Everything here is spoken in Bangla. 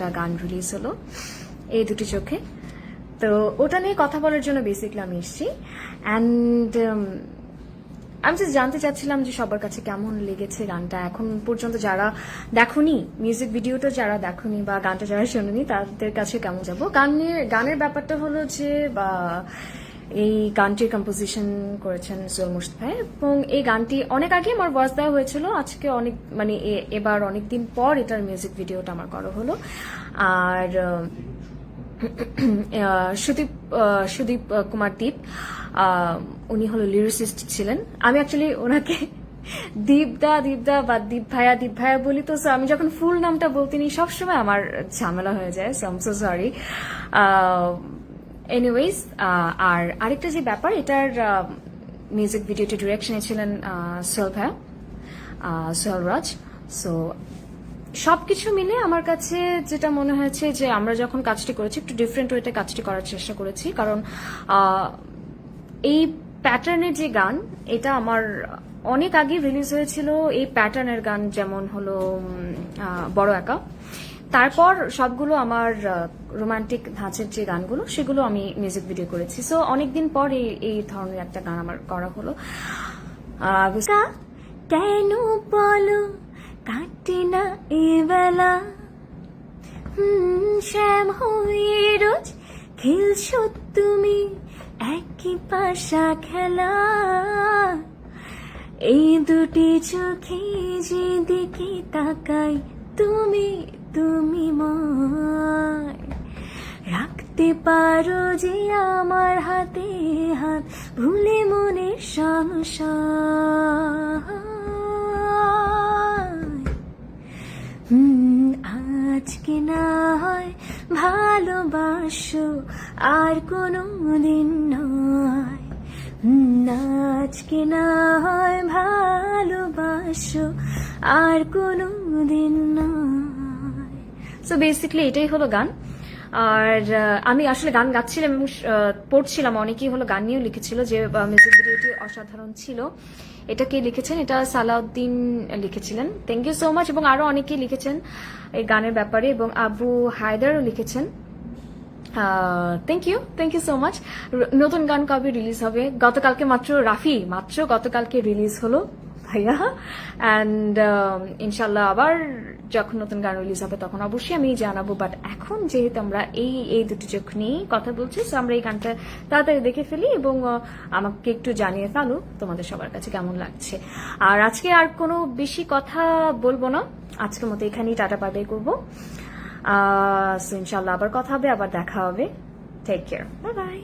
একটা গান রিলিজ হলো, এই দুটি চোখে। তো ওটা নিয়ে কথা বলার জন্য বেসিকলি আমি এসেছি। অ্যান্ড আমি জাস্ট জানতে চাচ্ছিলাম যে সবার কাছে কেমন লেগেছে গানটা। এখন পর্যন্ত যারা দেখনি মিউজিক ভিডিওটা যারা দেখনি বা গানটা যারা শোনেনি, তাদের কাছে কেমন যাব? গানের গানের ব্যাপারটা হলো যে, বা এই গানটির কম্পোজিশন করেছেন সোল ভাই এবং এই গানটি অনেক আগে আমার ভয়েস দেওয়া হয়েছিল। আজকে অনেক মানে এবার অনেক দিন পর এটার মিউজিক ভিডিওটা আমার করা হলো। আর সুদীপ সুদীপ কুমার দীপ উনি হলো লিরিসিস্ট ছিলেন। আমি অ্যাকচুয়ালি ওনাকে দীপদা দীপদা বা দীপ ভাইয়া দীপ ভাইয়া বলি তো আমি যখন ফুল নামটা বলতে নিই, সবসময় আমার ঝামেলা হয়ে যায় সো সো সরি এনিওয়েজ আর আরেকটা যে ব্যাপার, এটার মিউজিক ভিডিওটি ডিরেকশনে ছিলেন সোহেল ভাইয়া সোহেল রাজ সো সবকিছু মিলে আমার কাছে যেটা মনে হয়েছে যে আমরা যখন কাজটি করেছি, একটু ডিফারেন্ট ওয়েতে কাজটি করার চেষ্টা করেছি। কারণ এই প্যাটার্নের যে গান, এটা আমার অনেক আগে রিলিজ হয়েছিল। এই প্যাটার্নের গান যেমন হলো বড় একা। তারপর সবগুলো আমার রোমান্টিক ধাঁচের যে গানগুলো, সেগুলো আমি মিউজিক ভিডিও করেছি। সো অনেকদিন পর এই ধরনের একটা গান আমার করা হলো। কেন বলো? কাটে না এবেলা শ্যাম হয়ে রোজ খেলছো তুমি একই পাশা খেলা। এই দুটি চোখে যে যেদিকে তাকাই তুমি তুমি ময় রাখতে পারো যে আমার হাতে হাত, ভুলে মনের সংসার আজকে না হয় ভালোবাসো, আর কোনো দিন নয় আজকে না হয় ভালোবাসো, আর কোনো দিন নয়। সো বেসিকলি এটাই হলো গান। আর আমি আসলে গান গাচ্ছিলাম এবং পড়ছিলাম। অনেকেই হলো গান নিয়েও লিখেছিল যে মিউজিক ভিডিওটি অসাধারণ ছিল। এটা কে লিখেছেন? এটা সালাউদ্দিন লিখেছিলেন। থ্যাংক ইউ সো মাচ এবং আরও অনেকেই লিখেছেন এই গানের ব্যাপারে। এবং আবু হায়দারও লিখেছেন। Thank you thank you so much নতুন গান কবে রিলিজ হবে? গতকালকে মাত্র, রাফি, মাত্র গতকালকে রিলিজ হলো। ভাইয়া। অ্যান্ড ইনশাল্লাহ আবার যখন নতুন গান রিলিজ হবে তখন অবশ্যই আমি জানাব। বাট এখন যেহেতু আমরা এই এই দুটি চোখ নিয়েই কথা বলছি, so আমরা এই গানটা তাড়াতাড়ি দেখে ফেলি এবং আমাকে একটু জানিয়ে ফেলো তোমাদের সবার কাছে কেমন লাগছে। আর আজকে আর কোনো বেশি কথা বলব না। আজকের মতো এখানেই টাটা বাই করব। সো ইনশাল্লাহ আবার কথা হবে, আবার দেখা হবে। Take care bye bye